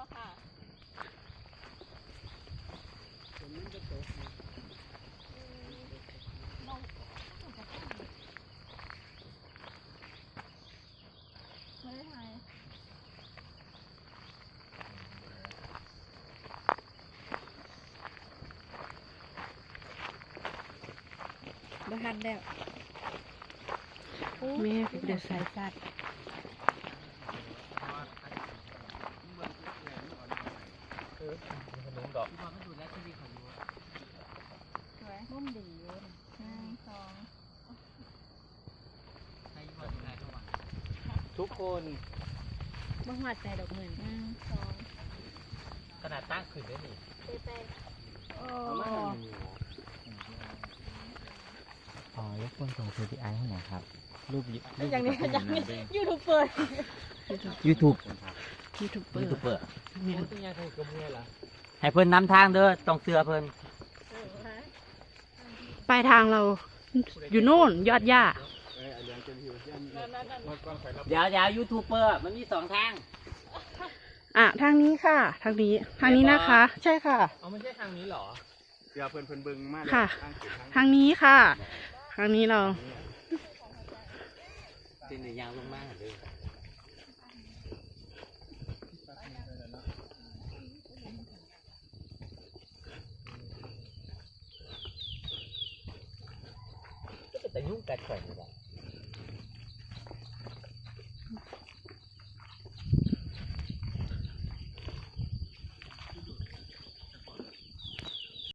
ม่นบ่ค่ะไม่ได้ถ่ายบ้านแล้วแม่ก็บ่ได้ใส่สัตว์ ข นมดอกสวยมุมดีเลยหนึ่งสองทุกคนบ่หอดใจดอกเหมือนหนึ่งสองขนาดตั้งขึ้นได้หนี่เตะไปโอ้อ๋อยกคนส่ง KPI ให้หน่อยครับรูปรูปอย่างนี้อย่างนี้ยูทูบเบอร์ยูทูบยูทูบเบอยูร์ทูบเบอร์แม่น ให้เพิ่นนำทางเด้อต้องเสือเพิ่นปลายทางเราอยู่โน่นยอดหญ้าเดี๋ยวเดี๋ยวยูทูบเบอร์มันมีสองทาง อะทางนี้ค่ะ ทางนี้ทางนี้นะคะ ใช่ค่ะเอาไม่ใช่ทางนี้หรอเดี๋ยวเพิ่นเพิ่นเบิ่งมากค่ะ ทางเกิดทางทางนี้ค่ะ ทางนี้เราเป็นในยางลงมาเลย แต่